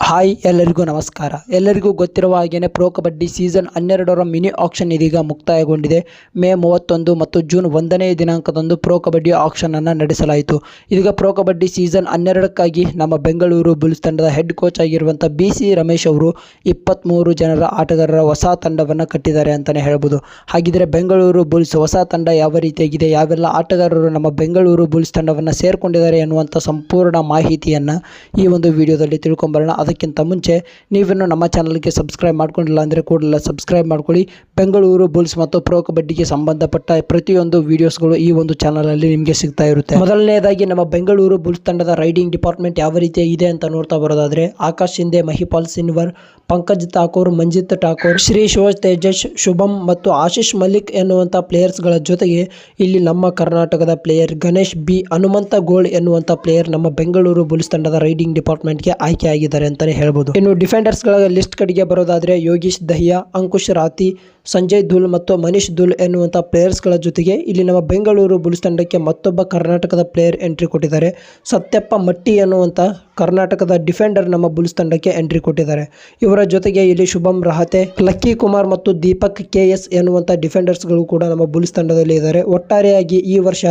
Hi, ಎಲ್ಲರಿಗೂ ನಮಸ್ಕಾರ. ಎಲ್ಲರಿಗೂ ಗೊತ್ತಿರುವ ಹಾಗೆಯೇ ಪ್ರೋ ಕಬಡ್ಡಿ ಸೀಸನ್ ಹನ್ನೆರಡರ ಮಿನಿ ಆಕ್ಷನ್ ಇದೀಗ ಮುಕ್ತಾಯಗೊಂಡಿದೆ. ಮೇ ಮೂವತ್ತೊಂದು ಮತ್ತು ಜೂನ್ ಒಂದನೇ ದಿನಾಂಕದಂದು ಪ್ರೋ ಕಬಡ್ಡಿ ಆಕ್ಷನನ್ನು ನಡೆಸಲಾಯಿತು. ಇದೀಗ ಪ್ರೋ ಕಬಡ್ಡಿ ಸೀಸನ್ ಹನ್ನೆರಡಕ್ಕಾಗಿ ನಮ್ಮ ಬೆಂಗಳೂರು ಬುಲ್ಸ್ ತಂಡದ ಹೆಡ್ ಕೋಚ್ ಆಗಿರುವಂಥ ಬಿ ಸಿ ರಮೇಶ್ ಅವರು ಇಪ್ಪತ್ತ್ಮೂರು ಜನರ ಆಟಗಾರರ ಹೊಸ ತಂಡವನ್ನು ಕಟ್ಟಿದ್ದಾರೆ ಅಂತಲೇ ಹೇಳ್ಬೋದು. ಹಾಗಿದ್ರೆ ಬೆಂಗಳೂರು ಬುಲ್ಸ್ ಹೊಸ ತಂಡ ಯಾವ ರೀತಿಯಾಗಿದೆ? ಯಾವೆಲ್ಲ ಆಟಗಾರರು ನಮ್ಮ ಬೆಂಗಳೂರು ಬುಲ್ಸ್ ತಂಡವನ್ನು ಸೇರಿಕೊಂಡಿದ್ದಾರೆ ಎನ್ನುವಂಥ ಸಂಪೂರ್ಣ ಮಾಹಿತಿಯನ್ನು ಈ ಒಂದು ವಿಡಿಯೋದಲ್ಲಿ ತಿಳ್ಕೊಂಬರೋಣ. ಅದಕ್ಕಿಂತ ಮುಂಚೆ ನೀವಿನ್ನೂ ನಮ್ಮ ಚಾನಲ್ಗೆ ಸಬ್ಸ್ಕ್ರೈಬ್ ಮಾಡ್ಕೊಂಡಿಲ್ಲ ಅಂದರೆ ಕೂಡಲೇ ಸಬ್ಸ್ಕ್ರೈಬ್ ಮಾಡ್ಕೊಳ್ಳಿ. ಬೆಂಗಳೂರು, ಬುಲ್ಸ್ ಮತ್ತು ಪ್ರೋ ಕಬಡ್ಡಿಗೆ ಸಂಬಂಧಪಟ್ಟ ಪ್ರತಿಯೊಂದು ವಿಡಿಯೋಸ್ಗಳು ಈ ಒಂದು ಚಾನಲಲ್ಲಿ ನಿಮಗೆ ಸಿಗ್ತಾ ಇರುತ್ತೆ. ಮೊದಲನೇದಾಗಿ ನಮ್ಮ ಬೆಂಗಳೂರು ಬುಲ್ಸ್ ತಂಡದ ರೈಡಿಂಗ್ ಡಿಪಾರ್ಟ್ಮೆಂಟ್ ಯಾವ ರೀತಿ ಇದೆ ಅಂತ ನೋಡ್ತಾ ಬರೋದಾದ್ರೆ, ಆಕಾಶ್ ಶಿಂದೆ ಮಹಿಪಾಲ್ ಸಿನ್ವರ್, ಪಂಕಜ್ ಠಾಕೂರ್, ಮಂಜಿತ್ ಠಾಕೂರ್, ಶ್ರೀ ಶಿವಜ್ ತೇಜಸ್, ಶುಭಂ ಮತ್ತು ಆಶೀಶ್ ಮಲ್ಲಿಕ್ ಎನ್ನುವಂಥ ಪ್ಲೇಯರ್ಸ್ಗಳ ಜೊತೆಗೆ ಇಲ್ಲಿ ನಮ್ಮ ಕರ್ನಾಟಕದ player Ganesh B Hanumanth gold ಎನ್ನುವಂಥ ಪ್ಲೇಯರ್ ನಮ್ಮ ಬೆಂಗಳೂರು ಬುಲ್ಸ್ ತಂಡದ ರೈಡಿಂಗ್ ಡಿಪಾರ್ಟ್ಮೆಂಟ್ಗೆ ಆಯ್ಕೆಯಾಗಿದ್ದಾರೆ ಅಂತಲೇ ಹೇಳ್ಬೋದು. ಇನ್ನು ಡಿಫೆಂಡರ್ಸ್ಗಳ ಲಿಸ್ಟ್ ಕಡೆಗೆ ಬರೋದಾದ್ರೆ ಯೋಗೀಶ್ ದಹಿಯಾ, ಅಂಕುಶ್ ರಾತಿ ಸಂಜಯ್ ಧುಲ್ ಮತ್ತು ಮನೀಶ್ ಧುಲ್ ಎನ್ನುವಂಥ ಪ್ಲೇಯರ್ಸ್ಗಳ ಜೊತೆಗೆ ಇಲ್ಲಿ ನಮ್ಮ ಬೆಂಗಳೂರು ಬುಲ್ಸ್ ತಂಡಕ್ಕೆ ಮತ್ತೊಬ್ಬ ಕರ್ನಾಟಕದ ಪ್ಲೇಯರ್ ಎಂಟ್ರಿ ಕೊಟ್ಟಿದ್ದಾರೆ. ಸತ್ಯಪ್ಪ ಮಟ್ಟಿ ಎನ್ನುವಂಥ ಕರ್ನಾಟಕದ ಡಿಫೆಂಡರ್ ನಮ್ಮ ಬುಲ್ಸ್ ತಂಡಕ್ಕೆ ಎಂಟ್ರಿ ಕೊಟ್ಟಿದ್ದಾರೆ. ಇವರ ಜೊತೆಗೆ ಇಲ್ಲಿ ಶುಭಂ, ರಹತೆ, ಲಕ್ಕಿ ಕುಮಾರ್ ಮತ್ತು ದೀಪಕ್ ಕೆ ಎಸ್ ಎನ್ನುವಂಥ ಡಿಫೆಂಡರ್ಸ್ಗಳು ಕೂಡ ನಮ್ಮ ಬುಲ್ಸ್ ತಂಡದಲ್ಲಿ ಇದ್ದಾರೆ. ಒಟ್ಟಾರೆಯಾಗಿ ಈ ವರ್ಷ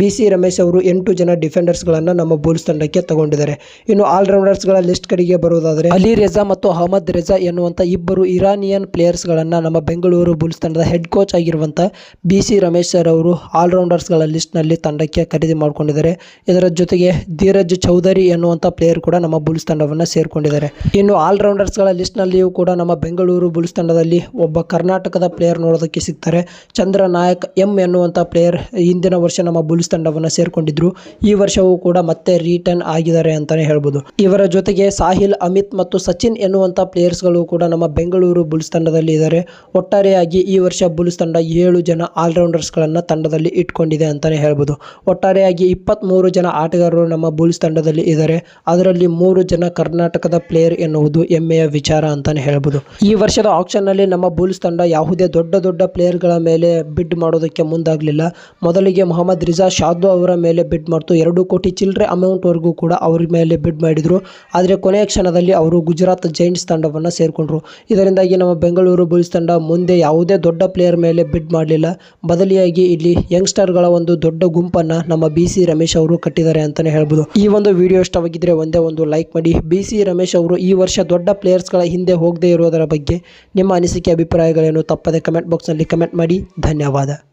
ಬಿ ಸಿ ರಮೇಶ್ ಅವರು ಎಂಟು ಜನ ಡಿಫೆಂಡರ್ಸ್ಗಳನ್ನು ನಮ್ಮ ಬುಲ್ಸ್ ತಂಡಕ್ಕೆ ತಗೊಂಡಿದ್ದಾರೆ. ಇನ್ನು ಆಲ್ರೌಂಡರ್ಸ್ಗಳ ಲಿಸ್ಟ್ ಕಡೆಗೆ ಬರುವುದಾದರೆ ಅಲಿ ರೆಜಾ ಮತ್ತು ಅಹಮದ್ ರೆಜಾ ಎನ್ನುವಂಥ ಇಬ್ಬರು ಇರಾನಿಯನ್ ಪ್ಲೇಯರ್ಸ್ಗಳನ್ನು ನಮ್ಮ ಬೆಂಗಳೂರು ಬುಲ್ಸ್ ತಂಡದ ಹೆಡ್ ಕೋಚ್ ಆಗಿರುವಂಥ ಬಿ ಸಿ ರಮೇಶ್ ಸರ್ ಅವರು ಆಲ್ರೌಂಡರ್ಸ್ಗಳ ಲಿಸ್ಟ್ನಲ್ಲಿ ತಂಡಕ್ಕೆ ಖರೀದಿ ಮಾಡಿಕೊಂಡಿದ್ದಾರೆ. ಇದರ ಜೊತೆಗೆ ಧೀರಜ್ ಚೌಧರಿ ಎನ್ನುವಂಥ ಪ್ಲೇಯರ್ ಕೂಡ ನಮ್ಮ ಬುಲ್ಸ್ ತಂಡವನ್ನು ಸೇರಿಕೊಂಡಿದ್ದಾರೆ. ಇನ್ನು ಆಲ್ರೌಂಡರ್ಸ್ಗಳ ಲಿಸ್ಟ್ನಲ್ಲಿಯೂ ಕೂಡ ನಮ್ಮ ಬೆಂಗಳೂರು ಬುಲ್ಸ್ ತಂಡದಲ್ಲಿ ಒಬ್ಬ ಕರ್ನಾಟಕದ ಪ್ಲೇಯರ್ ನೋಡೋದಕ್ಕೆ ಸಿಗ್ತಾರೆ. ಚಂದ್ರ ನಾಯಕ್ ಎಂ ಎನ್ನುವಂಥ ಪ್ಲೇಯರ್ ಹಿಂದಿನ ವರ್ಷ ನಮ್ಮ ಬುಲ್ಸ್ ತಂಡವನ್ನು ಸೇರಿಕೊಂಡಿದ್ರು. ಈ ವರ್ಷವೂ ಕೂಡ ಮತ್ತೆ ರಿಟರ್ನ್ ಆಗಿದ್ದಾರೆ ಅಂತಲೇ ಹೇಳ್ಬೋದು. ಇವರ ಜೊತೆಗೆ ಸಾಹಿಲ್, ಅಮಿತ್ ಮತ್ತು ಸಚಿನ್ ಎನ್ನುವಂಥ ಪ್ಲೇಯರ್ಸ್ಗಳು ಕೂಡ ನಮ್ಮ ಬೆಂಗಳೂರು ಬುಲ್ಸ್ ತಂಡದಲ್ಲಿ ಇದ್ದಾರೆ. ಒಟ್ಟಾರೆಯಾಗಿ ಈ ವರ್ಷ ಬುಲ್ಸ್ ತಂಡ ಏಳು ಜನ ಆಲ್ರೌಂಡರ್ಸ್ಗಳನ್ನು ತಂಡದಲ್ಲಿ ಇಟ್ಕೊಂಡಿದೆ ಅಂತಲೇ ಹೇಳ್ಬೋದು. ಒಟ್ಟಾರೆಯಾಗಿ ಇಪ್ಪತ್ತ್ಮೂರು ಜನ ಆಟಗಾರರು ನಮ್ಮ ಬುಲ್ಸ್ ತಂಡದಲ್ಲಿ ಇದ್ದಾರೆ. ಅದರಲ್ಲಿ ಮೂರು ಜನ ಕರ್ನಾಟಕದ ಪ್ಲೇಯರ್ ಎನ್ನುವುದು ಹೆಮ್ಮೆಯ ವಿಚಾರ ಅಂತಾನೆ ಹೇಳ್ಬೋದು. ಈ ವರ್ಷದ ಆಕ್ಷನ್ನಲ್ಲಿ ನಮ್ಮ ಬುಲ್ಸ್ ತಂಡ ಯಾವುದೇ ದೊಡ್ಡ ದೊಡ್ಡ ಪ್ಲೇಯರ್ಗಳ ಮೇಲೆ ಬಿಡ್ ಮಾಡೋದಕ್ಕೆ ಮುಂದಾಗಲಿಲ್ಲ. ಮೊದಲಿಗೆ ಮೊಹಮ್ಮದ್ ರಿಜಾ, ಶಾದು ಅವರ ಮೇಲೆ ಬಿಡ್ ಮಾಡ್ತು. ಎರಡು ಕೋಟಿ ಚಿಲ್ಲರೆ ಅಮೌಂಟ್ ವರೆಗೂ ಕೂಡ ಅವ್ರ ಮೇಲೆ ಬಿಡ್ ಮಾಡಿದ್ರು. ಆದರೆ ಕೊನೆಯ ಕ್ಷಣದಲ್ಲಿ ಅವರು ಗುಜರಾತ್ ಜೈಂಟ್ಸ್ ತಂಡವನ್ನು ಸೇರಿಕೊಂಡ್ರು. ಇದರಿಂದಾಗಿ ನಮ್ಮ ಬೆಂಗಳೂರು ಬುಲ್ಸ್ ತಂಡ ಮುಂದೆ ಯಾವುದೇ ದೊಡ್ಡ ಪ್ಲೇಯರ್ ಮೇಲೆ ಬಿಡ್ ಮಾಡಲಿಲ್ಲ. ಬದಲಿಯಾಗಿ ಇಲ್ಲಿ ಯಂಗ್ಸ್ಟರ್ಗಳ ಒಂದು ದೊಡ್ಡ ಗುಂಪನ್ನು ನಮ್ಮ ಬಿ ರಮೇಶ್ ಅವರು ಕಟ್ಟಿದ್ದಾರೆ ಅಂತಲೇ ಹೇಳ್ಬೋದು. ಈ ಒಂದು ವಿಡಿಯೋ ಇಷ್ಟವಾಗಿದ್ದರೆ ಒಂದೇ ಒಂದು ಲೈಕ್ ಮಾಡಿ. ಬಿ ಸಿ ರಮೇಶ್ ಅವರು, ಈ ವರ್ಷ ದೊಡ್ಡ ಪ್ಲೇಯರ್ಸ್ಗಳ ಹಿಂದೆ ಹೋಗದೇ ಇರೋದರ ಬಗ್ಗೆ ನಿಮ್ಮ ಅನಿಸಿಕೆ, ಅಭಿಪ್ರಾಯಗಳೇನು? ತಪ್ಪದೆ ಕಮೆಂಟ್ ಬಾಕ್ಸ್ನಲ್ಲಿ ಕಮೆಂಟ್ ಮಾಡಿ. ಧನ್ಯವಾದ.